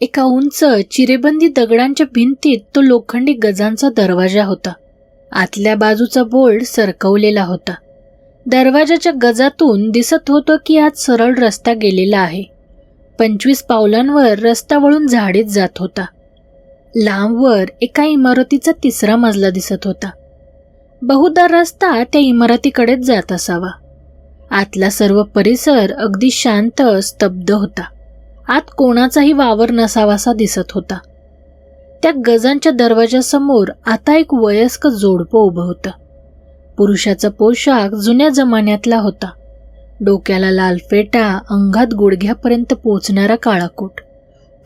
एका उंच चिरेबंदी दगडांच्या भिंतीत तो लोखंडी गजांचा दरवाजा होता. आतल्या बाजूचा बोर्ड सरकवलेला होता. दरवाजाच्या गजातून दिसत होतं की आज सरळ रस्ता गेलेला आहे. पंचवीस पावलांवर रस्ता वळून झाडीत जात होता. लांबवर एका इमारतीचा तिसरा मजला दिसत होता. बहुधा रस्ता त्या इमारतीकडेच जात असावा. आतला सर्व परिसर अगदी शांत स्तब्ध होता. आत कोणाचाही वावर नसावासा दिसत होता. त्या गजांच्या दरवाजासमोर आता एक वयस्क जोडपं उभं होतं. पुरुषाचा पोशाख जुन्या जमान्यातला होता. डोक्याला लाल फेटा अंगात गुडघ्यापर्यंत पोचणारा काळाकोट.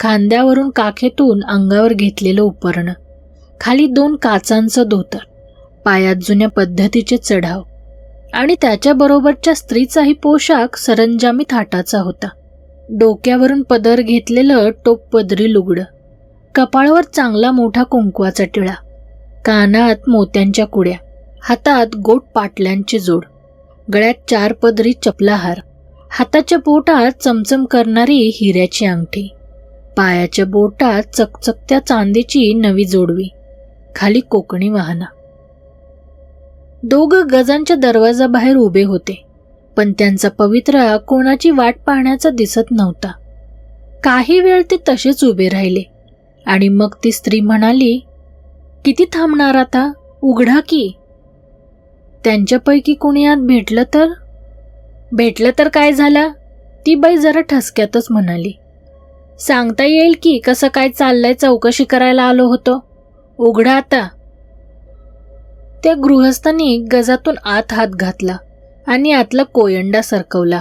खांद्यावरून काखेतून अंगावर घेतलेलं उपरणं. खाली दोन काचांचं धोतर. पायात जुन्या पद्धतीचे चढाव. आणि त्याच्याबरोबरच्या स्त्रीचाही पोशाख सरंजामी थाटाचा होता. डोक्यावरून पदर घेतलेलं टोप पदरी लुगडं. कपाळावर चांगला मोठा कुंकवाचा टिळा. कानात मोत्यांच्या कुड्या. हातात गोट पाटल्यांची जोड. गळ्यात चार पदरी चपलाहार. हाताच्या बोटात चमचम करणारी हिऱ्याची अंगठी. पायाच्या बोटात चकचकत्या चांदीची नवी जोडवी. खाली कोकणी वाहना. दोघं गजांच्या दरवाजाबाहेर उभे होते. पण त्यांचा पवित्रा कोणाची वाट पाहण्याचा दिसत नव्हता. काही वेळ ते तसेच उभे राहिले आणि मग ती स्त्री म्हणाली किती थांबणार आता? उघडा की. त्यांच्यापैकी कोणी आत भेटलं तर? भेटलं तर काय झालं? ती बाई जरा ठसक्यातच म्हणाली. सांगता येईल की कसं काय चाललंय चौकशी करायला आलो होतो. उघडा आता. त्या गृहस्थांनी गजातून आत हात घातला. आणि आतला कोयंडा सरकवला.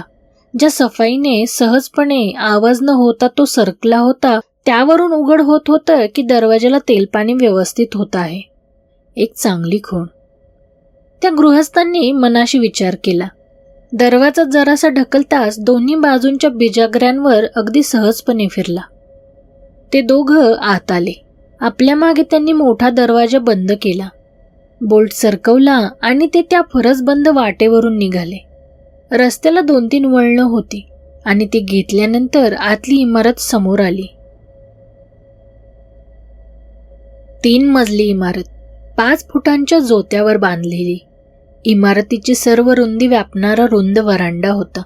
ज्या सफाईने सहजपणे आवाज न होता तो सरकला होता त्यावरून उघड होत होतं की दरवाजाला तेलपाणी व्यवस्थित होत आहे. एक चांगली खूण. त्या गृहस्थांनी मनाशी विचार केला. दरवाजा जरासा ढकलताच दोन्ही बाजूंच्या बिजागऱ्यांवर अगदी सहजपणे फिरला. ते दोघं आत आले. आपल्या मागे त्यांनी मोठा दरवाजा बंद केला. बोल्ट सरकवला आणि ते त्या फरसबंद वाटेवरून निघाले. रस्त्याला दोन तीन वळणं होती आणि ती घेतल्यानंतर आतली इमारत समोर आली. तीन मजली इमारत पाच फुटांच्या जोत्यावर बांधलेली. इमारतीची सर्व रुंदी व्यापणारा रुंद वरांडा होता.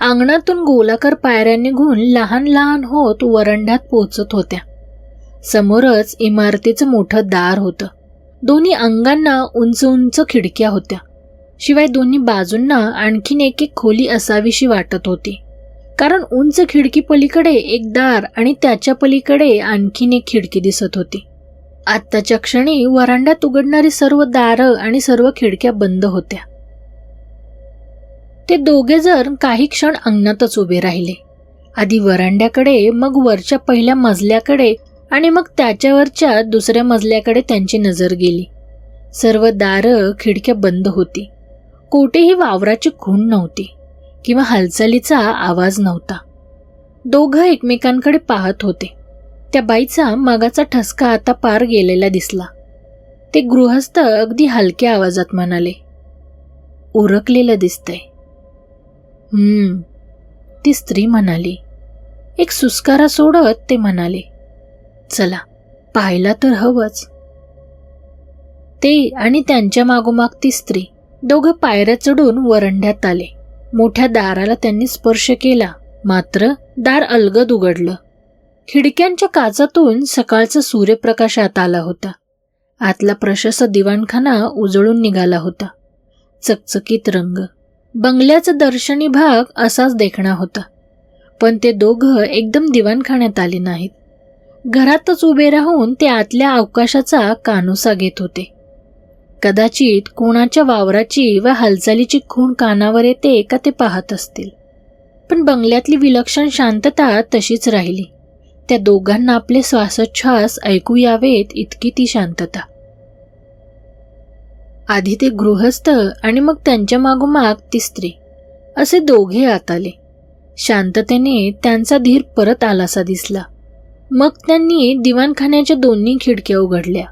अंगणातून गोलाकार पायऱ्या निघून लहान लहान होत वरांड्यात पोचत होत्या. समोरच इमारतीचं मोठं दार होतं. दोन्ही अंगांना उंच उंच खिडक्या होत्या. शिवाय दोन्ही बाजूंना आणखीन एक एक खोली असावीशी वाटत होती. कारण उंच खिडकी पलीकडे एक दार आणि त्याच्या पलीकडे आणखीन एक खिडकी दिसत होती. आत्ताच्या क्षणी वरांड्यात उघडणारी सर्व दारं आणि सर्व खिडक्या बंद होत्या. ते दोघे जर काही क्षण अंगणातच उभे राहिले. आधी वरांड्याकडे मग वरच्या पहिल्या मजल्याकडे आणि मग त्याच्यावरच्या दुसऱ्या मजल्याकडे त्यांची नजर गेली. सर्व दारं खिडक्या बंद होती. कोठेही वावराची खूण नव्हती किंवा हालचालीचा आवाज नव्हता. दोघं एकमेकांकडे पाहत होते. त्या बाईचा मागाचा ठसका आता पार गेलेला दिसला. ते गृहस्थ अगदी हलक्या आवाजात म्हणाले उरकलेलं दिसतंय. हम्म ती स्त्री म्हणाली. एक सुस्कारा सोडत ते म्हणाले चला पाहायला तर हवंच. ते आणि त्यांच्या मागोमाग ती स्त्री दोघं पायऱ्या चढून वरंड्यात आले. मोठ्या दाराला त्यांनी स्पर्श केला मात्र दार अलगद उघडलं. खिडक्यांच्या काचातून सकाळचा सूर्यप्रकाश आत आला होता. आतला प्रशस्त दिवाणखाना उजळून निघाला होता. चकचकीत रंग बंगल्याचा दर्शनी भाग असाच देखणा होता. पण ते दोघं एकदम दिवाणखान्यात आले नाहीत. घरातच उभे राहून ते आतल्या अवकाशाचा कानोसा घेत होते. कदाचित कोणाच्या वावराची व हालचालीची खूण कानावर येते का ते पाहत असतील. पण बंगल्यातली विलक्षण शांतता तशीच राहिली. त्या दोघांना आपले श्वासोच्छ्वास ऐकू यावेत इतकी ती शांतता. आधी ते गृहस्थ आणि मग त्यांच्या मागोमाग ती स्त्री. असे दोघे आत आले. शांततेने त्यांचा धीर परत आलासा दिसला. मग त्यांनी दिवाणखान्याच्या दोन्ही खिडक्या उघडल्या.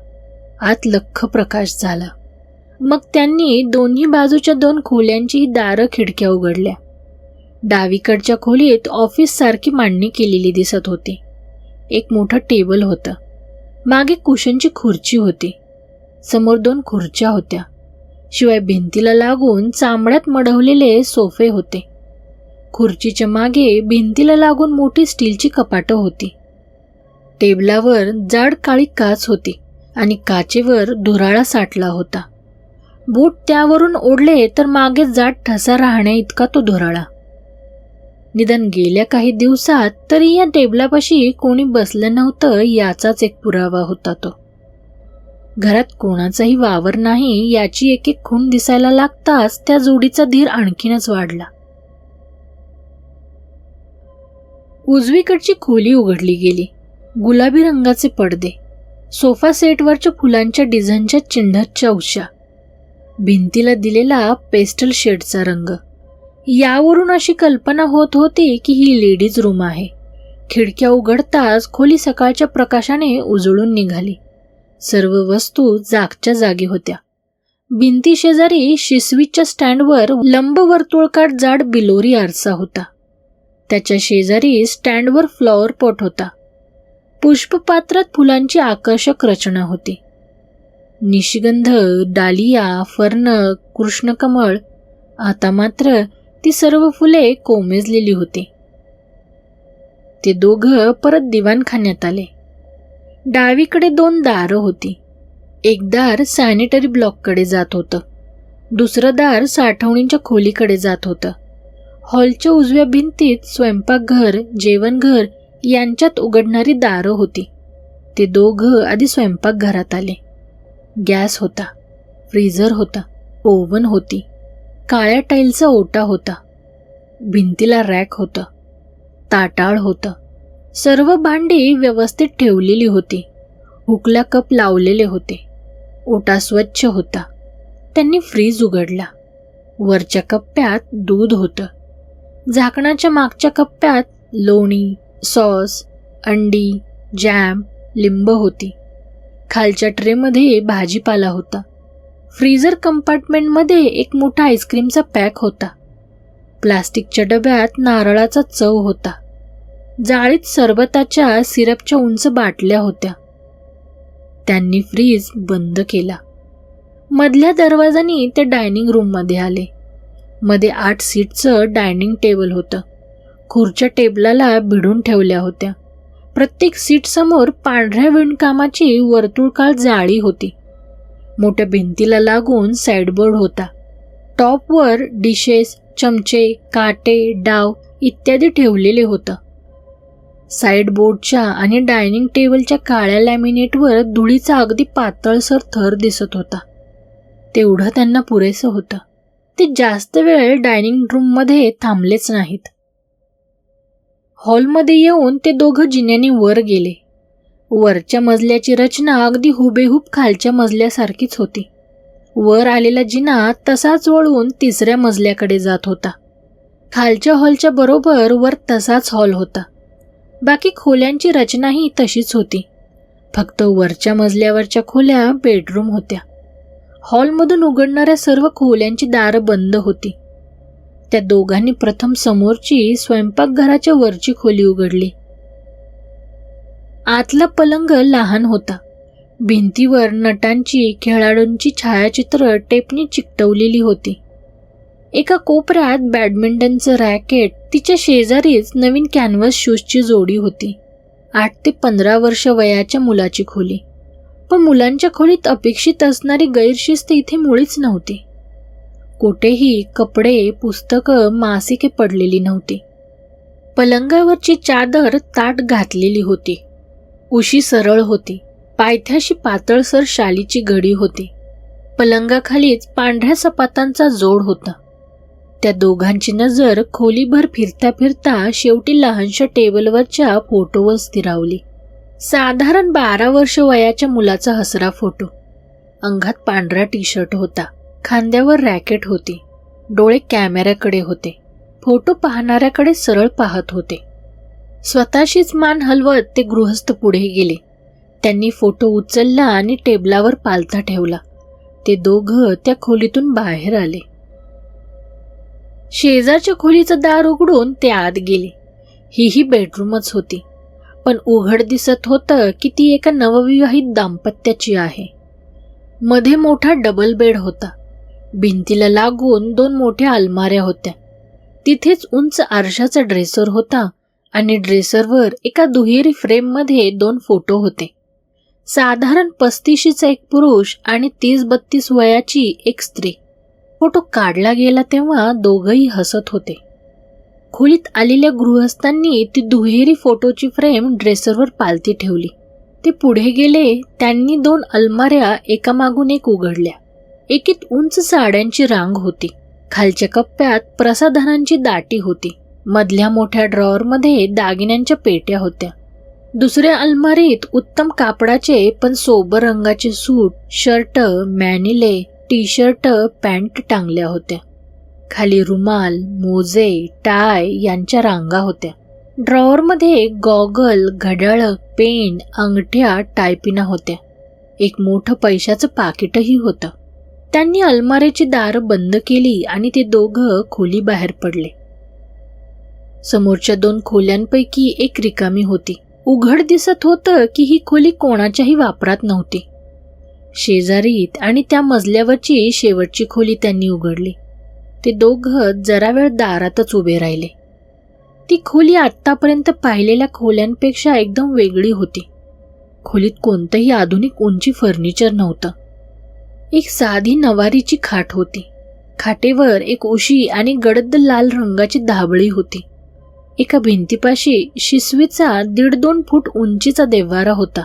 आत लख्ख प्रकाश झाला. मग त्यांनी दोन्ही बाजूच्या दोन खोल्यांची दारं खिडक्या उघडल्या. डावीकडच्या खोलीत ऑफिस सारखी मांडणी केलेली दिसत होती. एक मोठं टेबल होतं. मागे कुशनची खुर्ची होती. समोर दोन खुर्च्या होत्या. शिवाय भिंतीला लागून चांबड्यात मढवलेले सोफे होते. खुर्चीच्या मागे भिंतीला लागून मोठी स्टीलची कपाटं होती. टेबलावर जाड काळी काच होती आणि काचेवर धुराळा साठला होता. बूट त्यावरून ओढले तर मागे जाड ठसा राहण्या इतका तो धुराळा. निदान गेल्या काही दिवसात तरी या टेबलापाशी कोणी बसलं नव्हतं याचाच एक पुरावा होता तो. घरात कोणाचाही वावर नाही याची एक एक खूण दिसायला लागताच त्या जोडीचा धीर आणखीनच वाढला. उजवीकडची खोली उघडली गेली. गुलाबी रंगाचे पडदे सोफा सेटवरच्या फुलांच्या डिझाईनच्या चिंढच्या उशा भिंतीला दिलेला पेस्टल शेडचा रंग. यावरून अशी कल्पना होत होती की ही लेडीज रूम आहे. खिडक्या उघडताच खोली सकाळच्या प्रकाशाने उजळून निघाली. सर्व वस्तू जागच्या जागी होत्या. भिंती शेजारी शिसवीच्या स्टँडवर लंबवर्तुळकाट जाड बिलोरी आरसा होता. त्याच्या शेजारी स्टँडवर फ्लॉवर पॉट होता. पुष्पपात्रात फुलांची आकर्षक रचना होती. निशिगंध डालिया फर्नक कृष्णकमळ आता मात्र ती सर्व फुले कोमेजलेली होती. ते दोघं परत दिवाणखान्यात आले. डावीकडे दोन दारं होती. एक दार सॅनिटरी ब्लॉककडे जात होतं. दुसरं दार साठवणींच्या खोलीकडे जात होतं. हॉलच्या उजव्या भिंतीत स्वयंपाकघर जेवणघर यांच्यात उघडणारी दारं होती. ते दोघं आधी स्वयंपाकघरात आले. गॅस होता फ्रीझर होता ओव्हन होती काळ्या टाईलचा ओटा होता भिंतीला रॅक होतं ताटाळ होतं. सर्व भांडी व्यवस्थित ठेवलेली होती. हुकला कप लावलेले होते. ओटा स्वच्छ होता. त्यांनी फ्रीज उघडला. वरच्या कप्प्यात दूध होतं. झाकणाच्या मागच्या कप्प्यात लोणी सॉस अंडी जॅम लिंब होती. खालच्या ट्रेमध्ये भाजीपाला होता. फ्रीजर कंपार्टमेंटमध्ये एक मोठा आईस्क्रीमचा पॅक होता. प्लास्टिकच्या डब्यात नारळाचा चव होता. जाळीत सरबताच्या सिरपच्या उंच बाटल्या होत्या. त्यांनी फ्रीज बंद केला. मधल्या दरवाजानी ते डायनिंग रूममध्ये आले. मध्ये आठ सीटचं डायनिंग टेबल होतं. खुर्च्या टेबलाला भिडून ठेवल्या होत्या. प्रत्येक सीटसमोर पांढऱ्या विणकामाची वर्तुळकाळ जाळी होती. मोठ्या भिंतीला लागून साईडबोर्ड होता. टॉपवर डिशेस चमचे काटे डाव इत्यादी ठेवलेले होतं. साईडबोर्डच्या आणि डायनिंग टेबलच्या काळ्या लॅमिनेटवर धुळीचा अगदी पातळसर थर दिसत होता. तेवढं त्यांना पुरेसं होतं. ते जास्त वेळ डायनिंग रूममध्ये थांबलेच नाहीत. हॉलमध्ये येऊन ते दोघं जिन्याने वर गेले. वरच्या मजल्याची रचना अगदी हुबेहूब खालच्या मजल्यासारखीच होती. वर आलेला जिना तसाच वळून तिसऱ्या मजल्याकडे जात होता. खालच्या हॉलच्या बरोबर वर तसाच हॉल होता. बाकी खोल्यांची रचनाही तशीच होती. फक्त वरच्या मजल्यावरच्या खोल्या बेडरूम होत्या. हॉलमधून उघडणाऱ्या सर्व खोल्यांची दारं बंद होती. त्या दोघांनी प्रथम समोरची स्वयंपाकघराच्या वरची खोली उघडली. आतला पलंग लहान होता. भिंतीवर नटांची खेळाडूंची छायाचित्र टेपनी चिकटवलेली होती. एका कोपऱ्यात बॅडमिंटनचं रॅकेट तिच्या शेजारीच नवीन कॅनव्हास शूजची जोडी होती. आठ ते पंधरा वर्ष वयाच्या मुलाची खोली. पण मुलांच्या खोलीत अपेक्षित असणारी गैरशिस्त इथे मुळीच नव्हती. कुठेही कपडे पुस्तकं मासिके पडलेली नव्हती. पलंगावरची चादर ताट घातलेली होती. उशी सरळ होती. पायथ्याशी पातळसर शालीची घडी होती. पलंगाखालीच पांढऱ्या सपातांचा जोड होता. त्या दोघांची नजर खोलीभर फिरता फिरता शेवटी लहानशा टेबलवरच्या फोटोवर स्थिरावली. साधारण बारा वर्ष वयाच्या मुलाचा हसरा फोटो. अंगात पांढरा टी शर्ट होता. खांद्यावर रॅकेट होती. डोळे कॅमेऱ्याकडे होते. फोटो पाहणाऱ्याकडे सरळ पाहत होते. स्वतःशीच मान हलवत ते गृहस्थ पुढे गेले. त्यांनी फोटो उचलला आणि टेबलावर पालथा ठेवला. ते दोघं त्या खोलीतून बाहेर आले. शेजारच्या खोलीचं दार उघडून ते आत गेले. हीही बेडरूमच होती. पण उघड दिसत होतं की ती एका नवविवाहित दाम्पत्याची आहे. मध्ये मोठा डबल बेड होता. भिंतीला लागून दोन मोठ्या अलमाऱ्या होत्या. तिथेच उंच आरशाचा ड्रेसर होता आणि ड्रेसरवर एका दुहेरी फ्रेममध्ये दोन फोटो होते. साधारण पस्तीशीचा एक पुरुष आणि तीस बत्तीस वयाची एक स्त्री. फोटो काढला गेला तेव्हा दोघंही हसत होते. खोलीत आलेल्या गृहस्थांनी ती दुहेरी फोटोची फ्रेम ड्रेसरवर पालती ठेवली. ते पुढे गेले त्यांनी दोन अलमाऱ्या एकामागून एक उघडल्या. एकीत उंच साड्यांची रांग होती. खालच्या कप्प्यात प्रसाधनांची दाटी होती. मधल्या मोठ्या ड्रॉवरमध्ये दागिन्यांच्या पेट्या होत्या. दुसऱ्या अलमारीत उत्तम कापडाचे पण सोबर रंगाचे सूट शर्ट मॅनिले टी शर्ट पॅन्ट टांगल्या होत्या. खाली रुमाल मोजे टाय यांच्या रांगा होत्या. ड्रॉवरमध्ये गॉगल घड्याळ पेन अंगठ्या टायपिना होत्या. एक मोठं पैशाचं पाकिटही होतं. त्यांनी अलमारीची दार बंद केली आणि ते दोघं खोली बाहेर पडले. समोरच्या दोन खोल्यांपैकी एक रिकामी होती. उघड दिसत होतं की ही खोली कोणाच्याही वापरात नव्हती. शेजारीत आणि त्या मजल्यावरची शेवटची खोली त्यांनी उघडली. ते दोघं जरा वेळ दारातच उभे राहिले. ती खोली आत्तापर्यंत पाहिलेल्या खोल्यांपेक्षा एकदम वेगळी होती. खोलीत कोणतंही आधुनिक उंची फर्निचर नव्हतं. एक साधी नवारीची खाट होती. खाटेवर एक उशी आणि गडद लाल रंगाची धाबळी होती. एका भिंतीपाशी शिसवीचा दीड दोन फूट उंचीचा देव्हारा होता.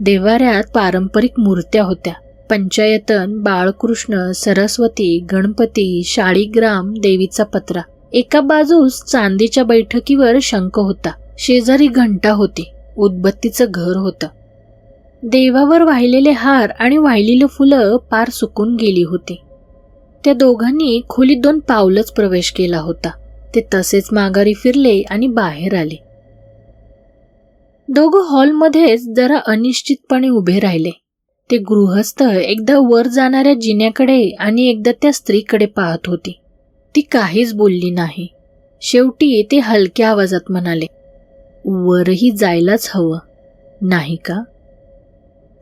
देव्हाऱ्यात पारंपरिक मूर्त्या होत्या. पंचायतन बाळकृष्ण सरस्वती गणपती शाळीग्राम देवीचा पत्रा. एका बाजूस चांदीच्या बैठकीवर शंख होता. शेजारी घंटा होती. उदबत्तीचं घर होतं. देवावर वाहिलेले हार आणि वाहिलेली फुलं पार सुकून गेली होती. त्या दोघांनी खोलीत दोन पावलंच प्रवेश केला होता. ते तसेच माघारी फिरले आणि बाहेर आले. दोघं हॉलमध्येच जरा अनिश्चितपणे उभे राहिले. ते गृहस्थ एकदा वर जाणाऱ्या जिन्याकडे आणि एकदा त्या स्त्रीकडे पाहत होती. ती काहीच बोलली नाही. शेवटी ते हलक्या आवाजात म्हणाले वरही जायलाच हवं. नाही का?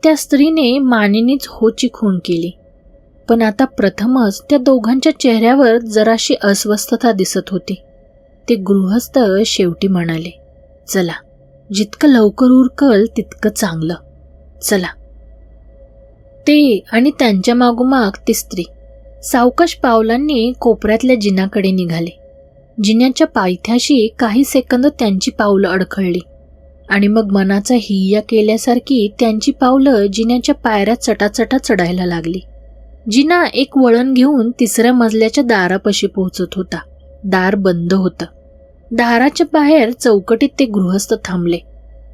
त्या स्त्रीने मानेनीच होची खूण केली. पण आता प्रथमच त्या दोघांच्या चेहऱ्यावर जराशी अस्वस्थता दिसत होती. ते गृहस्थ शेवटी म्हणाले चला जितकं लवकर उरकल तितकं चांगलं. चला. ते आणि त्यांच्या मागोमाग ती स्त्री सावकाश पावलांनी कोपऱ्यातल्या जिनाकडे निघाले. जिन्याच्या पायथ्याशी काही सेकंद त्यांची पावलं अडखळली. आणि मग मनाचा हिय्या केल्यासारखी त्यांची पावलं जिन्याच्या पायऱ्या चटाचटा चढायला लागली. जिना एक वळण घेऊन तिसऱ्या मजल्याच्या दारापाशी पोहोचत होता. दार बंद होतं. दाराच्या बाहेर चौकटीत ते गृहस्थ थांबले.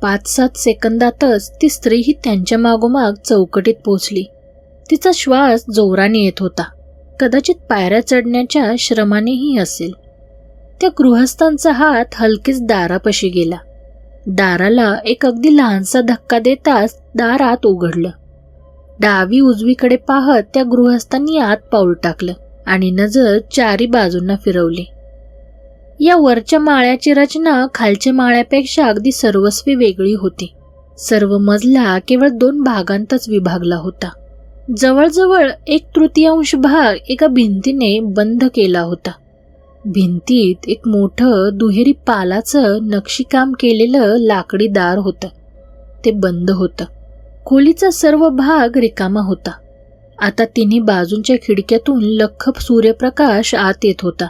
पाच सात सेकंदातच ती स्त्रीही त्यांच्या मागोमाग चौकटीत पोचली तिचा श्वास जोराने येत होता. कदाचित पायऱ्या चढण्याच्या श्रमानेही असेल. त्या गृहस्थांचा हात हलकेच दारापाशी गेला. दाराला एक अगदी लहानसा धक्का देताच दार आत उघडलं. डावी उजवीकडे पाहत त्या गृहस्थांनी आत पाऊल टाकलं आणि नजर चारी बाजूंना फिरवली. या वरच्या माळ्याची रचना खालच्या माळ्यापेक्षा अगदी सर्वस्वी वेगळी होती. सर्व मजला केवळ दोन भागांतच विभागला होता. जवळजवळ एक तृतीयांश भाग एका भिंतीने बंद केला होता. भिंतीत एक मोठं दुहेरी पालाचं नक्षीकाम केलेलं लाकडी दार होतं. ते बंद होतं. खोलीचा सर्व भाग रिकामा होता. आता तिन्ही बाजूंच्या खिडक्यातून लख्ख सूर्यप्रकाश आत येत होता.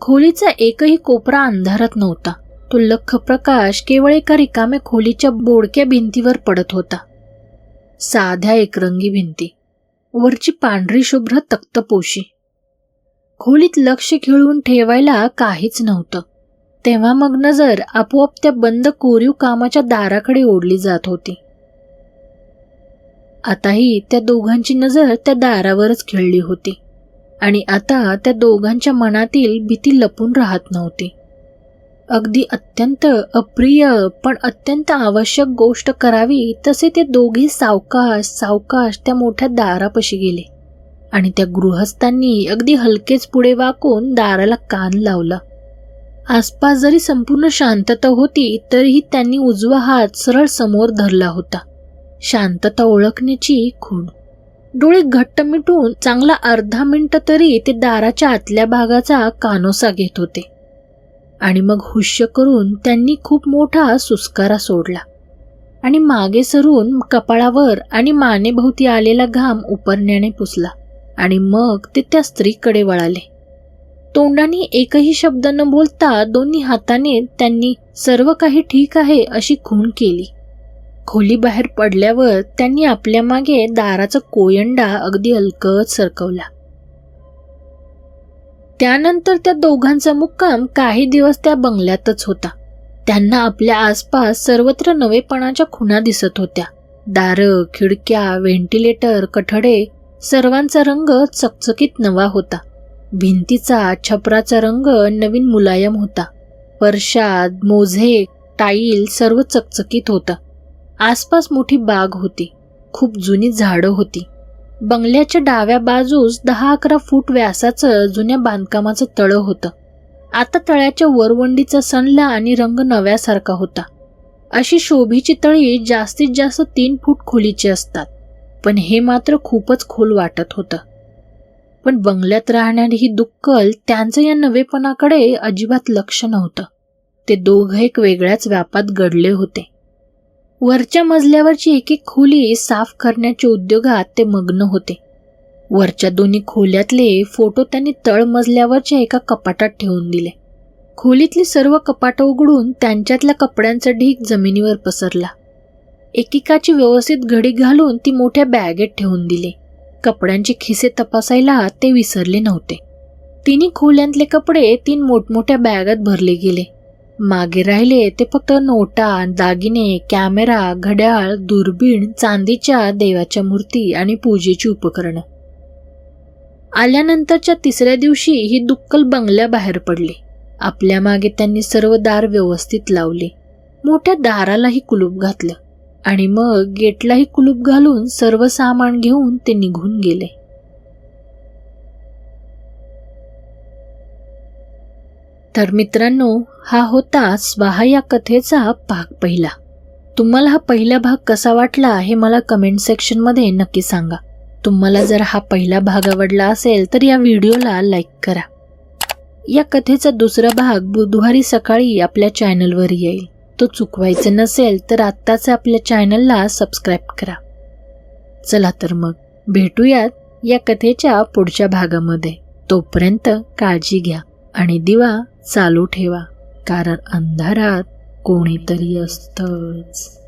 खोलीचा एकही कोपरा अंधारात नव्हता. तो लख्ख प्रकाश केवळ एका रिकाम्या खोलीच्या बोडक्या भिंतीवर पडत होता. साध्या एकरंगी भिंती. वरची पांढरी शुभ्र तक्तपोशी. खोलीत लक्ष खिळून ठेवायला काहीच नव्हतं. तेव्हा मग नजर आपोआप त्या बंद कोरीव कामाच्या दाराकडे ओढली जात होती. आताही त्या दोघांची नजर त्या दारावरच खिळली होती आणि आता त्या दोघांच्या मनातील भीती लपून राहत नव्हती. अगदी अत्यंत अप्रिय पण अत्यंत आवश्यक गोष्ट करावी तसे ते दोघे सावकाश सावकाश त्या मोठ्या दारापाशी गेले. आणि त्या गृहस्थांनी अगदी हलकेच पुढे वाकून दाराला कान लावला. आसपास जरी संपूर्ण शांतता होती तरीही त्यांनी उजवा हात सरळ समोर धरला होता. शांतता ओळखण्याची खूण. डोळे घट्ट मिटून चांगला अर्धा मिनिट तरी ते दाराच्या आतल्या भागाचा कानोसा घेत होते. आणि मग हुश्य करून त्यांनी खूप मोठा सुस्कारा सोडला. आणि मागे सरून कपाळावर आणि मानेभोवती आलेला घाम उपरण्याने पुसला. आणि मग ते त्या स्त्रीकडे वळाले. तोंडाने एकही शब्द न बोलता दोन्ही हाताने त्यांनी सर्व काही ठीक आहे अशी खूण केली. खोली बाहेर पडल्यावर त्यांनी आपल्या मागे दाराचा कोयंडा अगदी अलकत सरकवला. त्यानंतर त्या दोघांचा मुक्काम काही दिवस त्या बंगल्यातच होता. त्यांना आपल्या आसपास सर्वत्र नवेपणाच्या खुणा दिसत होत्या. दारं खिडक्या व्हेंटिलेटर कठडे सर्वांचा रंग चकचकीत नवा होता. भिंतीचा छपराचा रंग नवीन मुलायम होता. फरशाद मोझे टाईल सर्व चकचकीत होतं. आसपास मोठी बाग होती. खूप जुनी झाडं होती. बंगल्याच्या डाव्या बाजूस दहा अकरा फूट व्यासाचं जुन्या बांधकामाचं तळं होतं. आता तळ्याच्या वरवंडीचा सणला आणि रंग नव्यासारखा होता. अशी शोभीची तळी जास्तीत जास्त तीन फूट खोलीची असतात. पण हे मात्र खूपच खोल वाटत होतं. पण बंगल्यात राहणारी ही दुक्कल त्यांचं या नवेपणाकडे अजिबात लक्ष नव्हतं. ते दोघं एक वेगळ्याच व्यापात गडले होते. वरच्या मजल्यावरची एक एक खोली साफ करण्याच्या उद्योगात ते मग्न होते. वरच्या दोन्ही खोल्यातले फोटो त्यांनी तळ मजल्यावरच्या एका कपाटात ठेवून दिले. खोलीतली सर्व कपाटं उघडून त्यांच्यातल्या कपड्यांचा ढीक जमिनीवर पसरला. एकेकाची व्यवस्थित घडी घालून ती मोठ्या बॅगेत ठेवून दिली. कपड्यांचे खिसे तपासायला ते विसरले नव्हते. तिन्ही खोल्यांतले कपडे तीन मोठमोठ्या बॅगात भरले गेले. मागे राहिले ते फक्त नोटा दागिने कॅमेरा घड्याळ दुर्बीण चांदीच्या देवाच्या मूर्ती आणि पूजेची उपकरणं. आल्यानंतरच्या तिसऱ्या दिवशी ही दुक्कल बंगल्याबाहेर पडली. आपल्या मागे त्यांनी सर्व दार व्यवस्थित लावले. मोठ्या दारालाही कुलूप घातलं. आणि मग गेटलाही कुलूप घालून सर्व सामान घेऊन ते निघून गेले. तर मित्रांनो हा होता स्वाहा या कथेचा भाग पहिला. तुम्हाला हा पहिला भाग कसा वाटला हे मला कमेंट सेक्शनमध्ये नक्की सांगा. तुम्हाला जर हा पहिला भाग आवडला असेल तर या व्हिडिओला लाईक करा. या कथेचा दुसरा भाग बुधवारी सकाळी आपल्या चॅनलवर येईल. तो चुकवायचं नसेल तर आत्ताच आपल्या चॅनलला सबस्क्राईब करा. चला तर मग भेटूयात या कथेच्या पुढच्या भागामध्ये. तोपर्यंत काळजी घ्या आणि दिवा चालू ठेवा कारण अंधारात कोणीतरी असतंच.